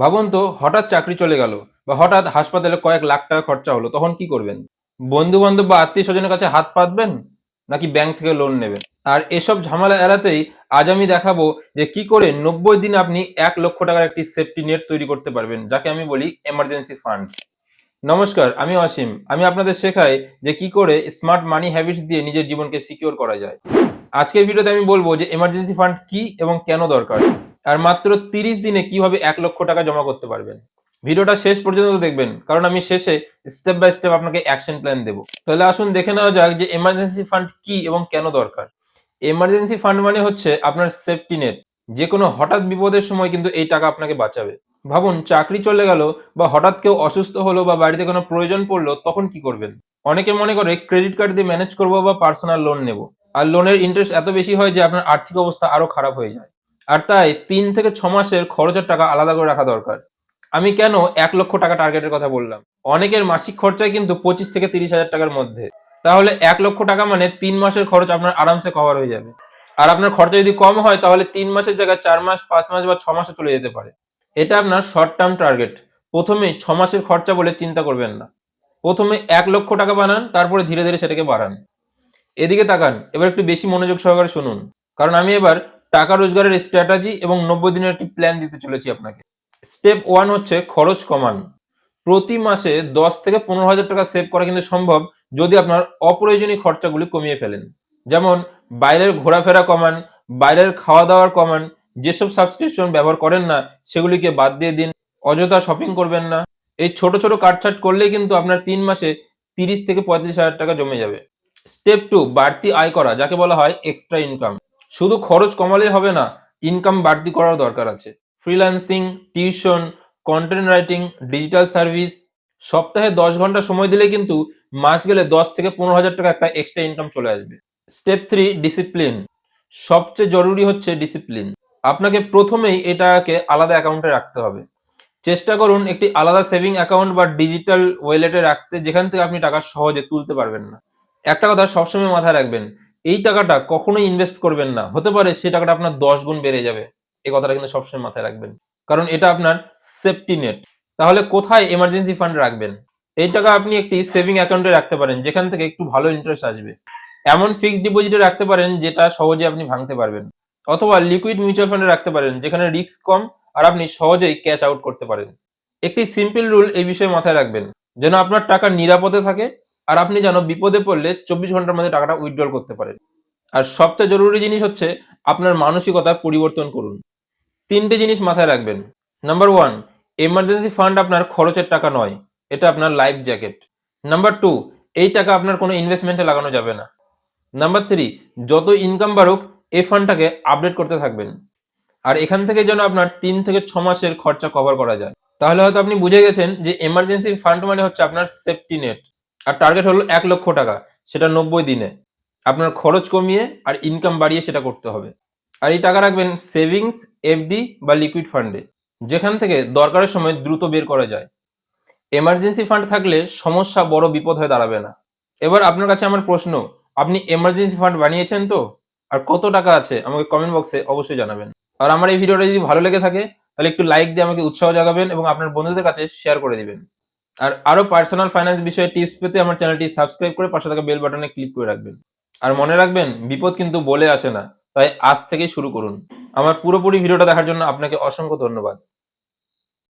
ভাবুন তো, হঠাৎ চাকরি চলে গেল বা হঠাৎ হাসপাতালে কয়েক লাখ টাকা খরচা হলো, তখন কি করবেন? বন্ধু বান্ধব বা আত্মীয় স্বজনের কাছে হাত পাতবেন নাকি ব্যাংক থেকে লোন নেবেন? আর এসব ঝামেলা এড়াতেই আজ আমি দেখাবো যে কি করে নব্বই দিনে আপনি এক লক্ষ টাকার একটি সেফটি নেট তৈরি করতে পারবেন, যাকে আমি বলি এমার্জেন্সি ফান্ড নমস্কার, আমি অসীম। আমি আপনাদের শেখাই যে কি করে স্মার্ট মানি হ্যাবিটস দিয়ে নিজের জীবনকে সিকিউর করা যায়। আজকের ভিডিওতে আমি বলব যে এমার্জেন্সি ফান্ড কি এবং কেন দরকার? আর মাত্র তিরিশ দিনে কীভাবে এক লক্ষ টাকা জমা করতে পারবেন? ভিডিওটা শেষ পর্যন্ত দেখবেন, কারণ আমি শেষে স্টেপ বাই স্টেপ আপনাকে অ্যাকশন প্ল্যান দেবো। তাহলে আসুন দেখে নেওয়া যাক যে এমার্জেন্সি ফান্ড কি এবং কেন দরকার। এমার্জেন্সি ফান্ড মানে হচ্ছে আপনার সেফটি নেট যে কোনো হঠাৎ বিপদের সময় কিন্তু এই টাকা আপনাকে বাঁচাবে। ভাবুন, চাকরি চলে গেল বা হঠাৎ কেউ অসুস্থ হলো বা বাড়িতে কোনো প্রয়োজন পড়ল, তখন কি করবেন? অনেকে মনে করে ক্রেডিট কার্ড দিয়ে ম্যানেজ করব বা পার্সোনাল লোন নেব। আর লোনের ইন্টারেস্ট এত বেশি হয় যে আপনার আর্থিক অবস্থা আরও খারাপ হয়ে যায়। আর তাই তিন থেকে ছ মাসের খরচের টাকা আলাদা করে রাখা দরকার। আমি কেন এক লক্ষ টাকা টার্গেটের কথা বললাম? অনেকের মাসিক খরচায় কিন্তু পঁচিশ থেকে তিরিশ হাজার টাকার মধ্যে। তাহলে এক লক্ষ টাকা মানে তিন মাসের খরচ আপনার আরামসে কভার হয়ে যাবে। আর আপনার খরচা যদি কম হয়, তাহলে তিন মাসের জায়গায় চার মাস, পাঁচ মাস বা ছ মাসে চলে যেতে পারে। এটা আপনার শর্ট টার্ম টার্গেট প্রথমে ছ মাসের খরচা বলে চিন্তা করবেন না। প্রথমে এক লক্ষ টাকা বানান, তারপরে ধীরে ধীরে সেটাকে বাড়ান। এদিকে তাকান, এবার একটু বেশি মনোযোগ সহকারে শুনুন। কারণ আমি এবার টাকা রোজগারের স্ট্র্যাটাজি এবং নব্বই দিনের একটি প্ল্যান দিতে চলেছি আপনাকে। স্টেপ ওয়ান হচ্ছে খরচ কমান। প্রতি মাসে দশ থেকে পনেরো হাজার টাকা সেভ করা কিন্তু সম্ভব যদি আপনার অপ্রয়োজনীয় খরচাগুলি কমিয়ে ফেলেন। যেমন বাইরের ঘোরাফেরা কমান, বাইরের খাওয়া দাওয়ার কমান, যেসব সাবস্ক্রিপশন ব্যবহার করেন না, সেগুলিকে বাদ দিয়ে দিন, অযথা শপিং করবেন না। এই ছোট ছোট কাটছাট করলেই কিন্তু আপনার তিন মাসে তিরিশ থেকে পঁয়ত্রিশ হাজার টাকা জমে যাবে। স্টেপ টু বাড়তি আয় করা, যাকে বলা হয় এক্সট্রা ইনকাম শুধু খরচ কমালেই হবে না ইনকাম বাড়তি করার দরকার আছে। Freelancing tuition content writing digital service সপ্তাহে দশ ঘণ্টা সময় দিলে কিন্তু মাস গেলে দশ থেকে পনেরো হাজার টাকা একটা এক্সট্রা ইনকাম চলে আসবে। স্টেপ থ্রি ডিসিপ্লিন সবচেয়ে জরুরি হচ্ছে ডিসিপ্লিন আপনাকে প্রথমেই এটাকে আলাদা অ্যাকাউন্টে রাখতে হবে। চেষ্টা করুন একটি আলাদা সেভিং অ্যাকাউন্ট বা ডিজিটাল ওয়েলেটে রাখতে, যেখান থেকে আপনি টাকা সহজে তুলতে পারবেন না। একটা কথা সবসময় মাথায় রাখবেন এই টাকাটা কখনোই ইনভেস্ট করবেন না। হতে পারে সেই টাকাটা আপনার দশ গুণ বেড়ে যাবে। এই কথাটা কিন্তু সবসময় মাথায় রাখবেন। কারণ এটা আপনার সেফটি নেট তাহলে কোথায় এমার্জেন্সি ফান্ড রাখবেন? এই টাকা আপনি একটি সেভিং অ্যাকাউন্টে রাখতে পারেন, যেখান থেকে একটু ভালো ইন্টারেস্ট আসবে। এমন ফিক্সড ডিপোজিটে রাখতে পারেন, যেটা সহজে আপনি ভাঙতে পারবেন। অথবা লিকুইড মিউচুয়াল ফান্ডে রাখতে পারেন, যেখানে রিস্ক কম আর আপনি সহজেই ক্যাশ আউট করতে পারেন। একটি সিম্পল রুল এই বিষয়ে মাথায় রাখবেন। যেন আপনার টাকা নিরাপদে থাকে আর আপনি যেন বিপদে পড়লে চব্বিশ ঘণ্টার মধ্যে টাকাটা উইথড্রল করতে পারেন। আর সবচেয়ে জরুরি জিনিস হচ্ছে আপনার মানসিকতা পরিবর্তন করুন। তিনটে জিনিস মাথায় রাখবেন। নাম্বার ওয়ান এমার্জেন্সি ফান্ড আপনার খরচের টাকা নয়, এটা আপনার লাইফ জ্যাকেট নাম্বার টু এই টাকা আপনার কোনো ইনভেস্টমেন্টে লাগানো যাবে না। নাম্বার থ্রি যত ইনকাম বাড়ুক, এই ফান্ডটাকে আপডেট করতে থাকবেন। আর এখান থেকে যেন আপনার তিন থেকে ছ মাসের খরচা কভার করা যায়। তাহলে হয়তো আপনি বুঝে গেছেন যে এমার্জেন্সি ফান্ড মানে হচ্ছে আপনার সেফটি নেট আর টার্গেট হলো এক লক্ষ টাকা, সেটা নব্বই দিনে। আপনার খরচ কমিয়ে আর ইনকাম বাড়িয়ে সেটা করতে হবে। আর এই টাকা রাখবেন সেভিংস এফডি বা লিকুইড ফান্ডে যেখান থেকে দরকারের সময় দ্রুত বের করা যায়। এমার্জেন্সি ফান্ড থাকলে সমস্যা বড় বিপদ হয়ে দাঁড়াবে না। এবার আপনার কাছে আমার প্রশ্ন, আপনি এমার্জেন্সি ফান্ড বানিয়েছেন তো? আর কত টাকা আছে আমাকে কমেন্ট বক্সে অবশ্যই জানাবেন। আর আমার এই ভিডিওটা যদি ভালো লেগে থাকে, তাহলে একটু লাইক দিয়ে আমাকে উৎসাহ জাগাবেন এবং আপনার বন্ধুদের কাছে শেয়ার করে দিবেন। আর আরও পার্সোনাল ফাইন্যান্স বিষয়ে টিপস পেতে আমার চ্যানেলটি সাবস্ক্রাইব করে পাশে থাকা বেল বাটনে ক্লিক করে রাখবেন। আর মনে রাখবেন, বিপদ কিন্তু বলে আসে না, তাই আজ থেকে শুরু করুন। আমার পুরোপুরি ভিডিওটা দেখার জন্য আপনাকে অসংখ্য ধন্যবাদ।